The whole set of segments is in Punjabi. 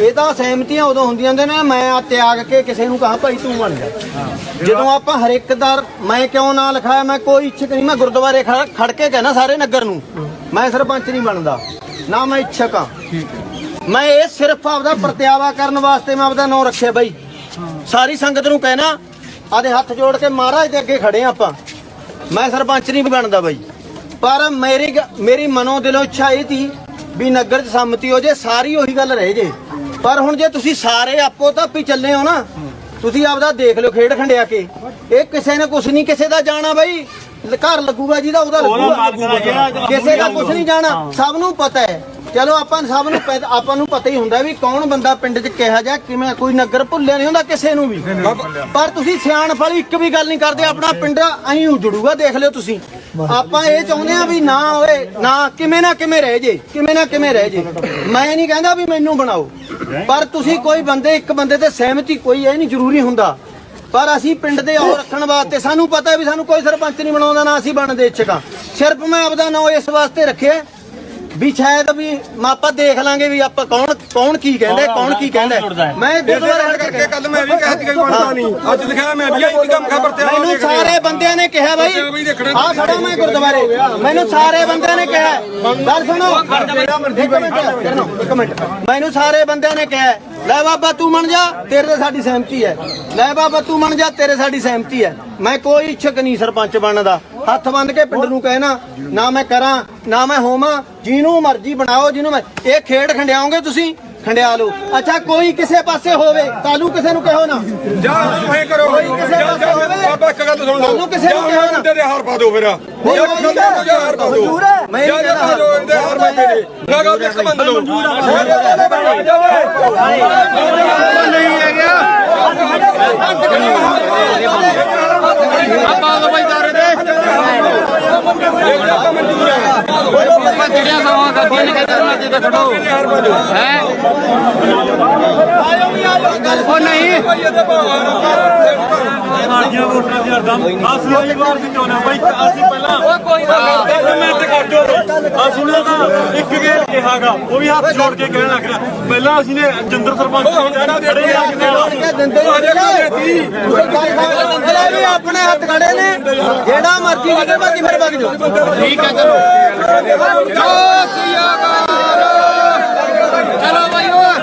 ਇਹ ਤਾਂ ਸਹਿਮਤੀਆਂ ਉਦੋਂ ਹੁੰਦੀਆਂ ਨੇ ਮੈਂ ਆ ਤਿਆਗ ਕੇ ਕਿਸੇ ਨੂੰ ਕਹਾ ਭਾਈ ਤੂੰ ਬਣ ਜਾ। ਜਦੋਂ ਆਪਾਂ ਹਰ ਇੱਕ ਦਾ ਮੈਂ ਕਿਉਂ ਨਾ ਲਿਖਾਇਆ ਮੈਂ ਕੋਈ ਇੱਛਕ ਨਹੀਂ ਮੈਂ ਗੁਰਦੁਆਰੇ ਖੜ ਕੇ ਕਹਿਣਾ ਸਾਰੇ ਨਗਰ ਨੂੰ ਮੈਂ ਸਰਪੰਚ ਨਹੀਂ ਬਣਦਾ ਨਾ ਮੈਂ ਇੱਛਕ ਆ ਮੈਂ ਇਹ ਸਿਰਫ ਆਪਦਾ ਪ੍ਰਤਿਆਵਾ ਕਰਨ ਵਾਸਤੇ ਮੈਂ ਆਪਦਾ ਨਾਂ ਰੱਖਿਆ ਬਾਈ। ਸਾਰੀ ਸੰਗਤ ਨੂੰ ਕਹਿਣਾ ਆਦੇ ਹੱਥ ਜੋੜ ਕੇ ਮਹਾਰਾਜ ਦੇ ਅੱਗੇ ਖੜੇ ਆਪਾਂ। ਮੈਂ ਸਰਪੰਚ ਨਹੀਂ ਬਣਦਾ ਬਾਈ। ਪਰ ਮੇਰੀ ਮੇਰੀ ਮਨੋਂ ਦਿਲੋਂ ਇੱਛਾ ਇਹ ਸੀ ਵੀ ਨਗਰ 'ਚ ਸੰਮਤੀ ਹੋ ਜੇ ਸਾਰੀ ਉਹੀ ਗੱਲ ਰਹਿ ਜੇ। ਪਰ ਹੁਣ ਜੇ ਤੁਸੀਂ ਸਾਰੇ ਆਪੋ ਤਾਪੀ ਚੱਲੇ ਹੋ ਨਾ ਤੁਸੀਂ ਆਪਦਾ ਦੇਖ ਲਿਓ ਖੇਡ ਖੰਡਿਆ ਕੇ। ਇਹ ਕਿਸੇ ਨੇ ਕੁਛ ਨਹੀਂ ਕਿਸੇ ਦਾ ਜਾਣਾ ਬਾਈ। ਘਰ ਲੱਗੂਗਾ ਜਿਹਦਾ ਉਹਦਾ ਲੱਗੂਗਾ। ਕਿਸੇ ਦਾ ਕੁਛ ਨਹੀਂ ਜਾਣਾ। ਸਭ ਨੂੰ ਪਤਾ ਹੈ। ਚਲੋ ਆਪਾਂ ਨੂੰ ਸਭ ਨੂੰ ਆਪਾਂ ਨੂੰ ਪਤਾ ਹੀ ਹੁੰਦਾ ਵੀ ਕੌਣ ਬੰਦਾ ਪਿੰਡ 'ਚ ਕਿਹਾ ਜਾ ਕਿਵੇਂ ਕੋਈ ਨਗਰ ਭੁੱਲਿਆ ਨਹੀਂ ਹੁੰਦਾ ਕਿਸੇ ਨੂੰ ਵੀ। ਪਰ ਤੁਸੀਂ ਸਿਆਣਪ ਵਾਲੀ ਇੱਕ ਵੀ ਗੱਲ ਨਹੀਂ ਕਰਦੇ ਆਪਣਾ ਪਿੰਡ ਐਂ ਉਜੜੂਗਾ ਦੇਖ ਲਿਓ ਤੁਸੀਂ। ਆਪਾਂ ਇਹ ਚਾਹੁੰਦੇ ਆ ਵੀ ਨਾ ਹੋਏ ਨਾ ਕਿਵੇਂ ਨਾ ਕਿਵੇਂ ਰਹਿ ਜੇ ਕਿਵੇਂ ਨਾ ਕਿਵੇਂ ਰਹਿ ਜੇ। ਮੈਂ ਨਹੀਂ ਕਹਿੰਦਾ ਵੀ ਮੈਨੂੰ ਬਣਾਓ। ਪਰ ਤੁਸੀਂ ਕੋਈ ਬੰਦੇ, ਇੱਕ ਬੰਦੇ ਤੇ ਸਹਿਮਤੀ ਕੋਈ, ਇਹ ਨਹੀਂ ਜ਼ਰੂਰੀ ਹੁੰਦਾ। ਪਰ ਅਸੀਂ ਪਿੰਡ ਦੇ ਉਹ ਰੱਖਣ ਵਾਸਤੇ, ਸਾਨੂੰ ਪਤਾ ਵੀ ਸਾਨੂੰ ਕੋਈ ਸਰਪੰਚ ਨਹੀਂ ਬਣਾਉਂਦਾ, ਨਾ ਅਸੀਂ ਬਣਦੇ ਇੱਛਕਾਂ। ਸਿਰਫ ਮੈਂ ਆਪਦਾ ਨਾਂ ਇਸ ਵਾਸਤੇ ਰੱਖਿਆ। ਵੀ ਸ਼ਾਇਦ ਵੀ ਆਪਾਂ ਦੇਖ ਲਾਂਗੇ ਵੀ ਆਪਾਂ ਕੌਣ ਕੌਣ ਕੀ ਕਹਿੰਦਾ ਕੌਣ ਕੀ ਕਹਿੰਦਾ। ਮੈਂ ਕੇ ਕਰਕੇ ਕੱਲ ਮੈਂ ਵੀ ਕਿਹਾ ਸੀ ਕਿ ਬਣਦਾ ਨਹੀਂ। ਅੱਜ ਦਿਖਾਇਆ ਮੈਂ ਵੀ ਇਹ ਕੰਮ ਖਬਰ ਤੇ ਮੈਨੂੰ ਸਾਰੇ ਬੰਦਿਆਂ ਨੇ ਕਿਹਾ ਬਾਈ ਆ ਖੜਾ ਮੈਂ ਗੁਰਦੁਆਰੇ। ਮੈਨੂੰ ਸਾਰੇ ਬੰਦਿਆਂ ਨੇ ਕਿਹਾ। ਗੱਲ ਸੁਣੋ। ਇੱਕ ਇੱਕ ਮਿੰਟ ਮੈਨੂੰ ਸਾਰੇ ਬੰਦਿਆਂ ਨੇ ਕਿਹਾ ਲੈ ਬਾਬਾ ਤੂੰ ਮੰਨ ਜਾ ਤੇਰੇ ਤੇ ਸਾਡੀ ਸਹਿਮਤੀ ਹੈ। ਲੈ ਬਾਬਾ ਤੂੰ ਮੰਨ ਜਾ ਤੇਰੇ ਸਾਡੀ ਸਹਿਮਤੀ ਹੈ। ਮੈਂ ਕੋਈ ਇੱਛਕ ਨਹੀਂ ਸਰਪੰਚ ਬਣਨ ਦਾ। ਹੱਥ ਬੰਨ ਕੇ ਪਿੰਡ ਨੂੰ ਕਹਿਣਾ ਨਾ ਮੈਂ ਕਰਾਂ ਨਾ ਮੈਂ ਹੋਵਾਂ ਜਿਹਨੂੰ ਮਰਜ਼ੀ ਬਣਾਓ ਜਿਹਨੂੰ ਮੈਂ ਇਹ ਖੇਡ ਖੰਡਿਆਓਗੇ ਤੁਸੀਂ ਖੰਡਿਆ ਲਓ ਅੱਛਾ ਕੋਈ ਕਿਸੇ ਪਾਸੇ ਹੋਵੇ ਤਾਲੂ ਕਿਸੇ ਨੂੰ ਕਹੋ ਨਾ ਜਾ ਐ ਕਰੋ ਕੋਈ ਕਿਸੇ ਪਾਸੇ ਹੋਵੇ। ਬਾਬਾ ਇੱਕ ਗੱਲ ਸੁਣ ਲਓ ਕਿਸੇ ਨੂੰ ਕਿਹਾ ਨਾ। ਦੇ ਹਾਰ ਪਾ ਦਿਓ ਫਿਰ ਜਾ ਠੀਕ ਹੈ। ਮੁੰਡੇ ਦੇ ਹਾਰ ਪਾ ਦਿਓ ਮਨਜ਼ੂਰ ਹੈ। ਮੈਂ ਜਾ ਨਹੀਂ ਜਾ ਪਾ ਦਿਓ ਇਹਦੇ ਹਾਰ ਮੈਂ ਮੇਰੇ ਲਗਾਓ ਇੱਕ ਬੰਦ ਲਓ ਨਹੀਂ ਹੈਗਾ ਆਪਾਂ ਤਾਂ ਬਾਈ ਦਾਰੇ ਦੇ ਆਪਾਂ ਜਿਹੜਿਆ ਸਮਾਂ ਕਰਦੇ ਨੇ ਕਿਤੇ ਨਾ ਜਿੱਦ ਖੜੋ। ਹੈ? ਉਹ ਨਹੀਂ। ਸਾਡੀਆਂ ਵੋਟਾਂ ਦੀ ਹਰਦਮ ਅਸੀਂ ਅਗਲੀ ਵਾਰ ਵੀ ਚਾਹੁੰਦੇ ਹਾਂ ਬਾਈ ਅਸੀਂ ਪਹਿਲਾਂ ਉਹ ਕੋਈ ਨਾ। ਮੈਂ ਤੇ ਕੱਢੋ ਆ ਸੁਣਿਆ ਤਾਂ ਇੱਕ ਗੇਲ ਕਿਹਾਗਾ ਉਹ ਵੀ ਹੱਥ ਜੋੜ ਕੇ ਕਹਿਣ ਲੱਗ ਰਿਹਾ ਪਹਿਲਾਂ ਅਸੀਂ ਨੇ ਜਿੰਦਰ ਸਰਪੰਚ ਨੂੰ ਖੜੇ ਆ ਦਿੰਦੇ ਵੀ ਆਪਣੇ ਹੱਥ ਖੜੇ ਨੇ। ਜਿਹੜਾ ਮਰਜ਼ੀ ਨਿਕਲ ਬਾਕੀ ਫਿਰ ਵਗ ਜਾਓ। ਠੀਕ ਹੈ ਚਲੋ। ਚਲੋ ਓਏ।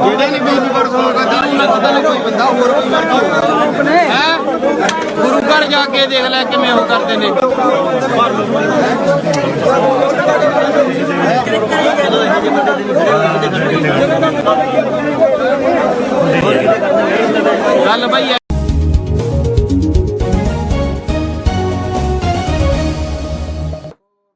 ਜਿਹੜੇ ਨਹੀਂ ਬੀਬੀ ਬੜ ਸੁਣਦਾ ਬਦਲ ਕੋਈ ਬੰਦਾ ਹੋਰ ਵੀ ਕਰਦਾ ਹੈ? ਗੁਰੂ ਘਰ ਜਾ ਕੇ ਦੇਖ ਲੈ ਕਿਵੇਂ ਉਹ ਕਰਦੇ ਨੇ। ਜਦੋਂ ਇਹ ਜਿਹੇ ਬੰਦੇ ਦੇ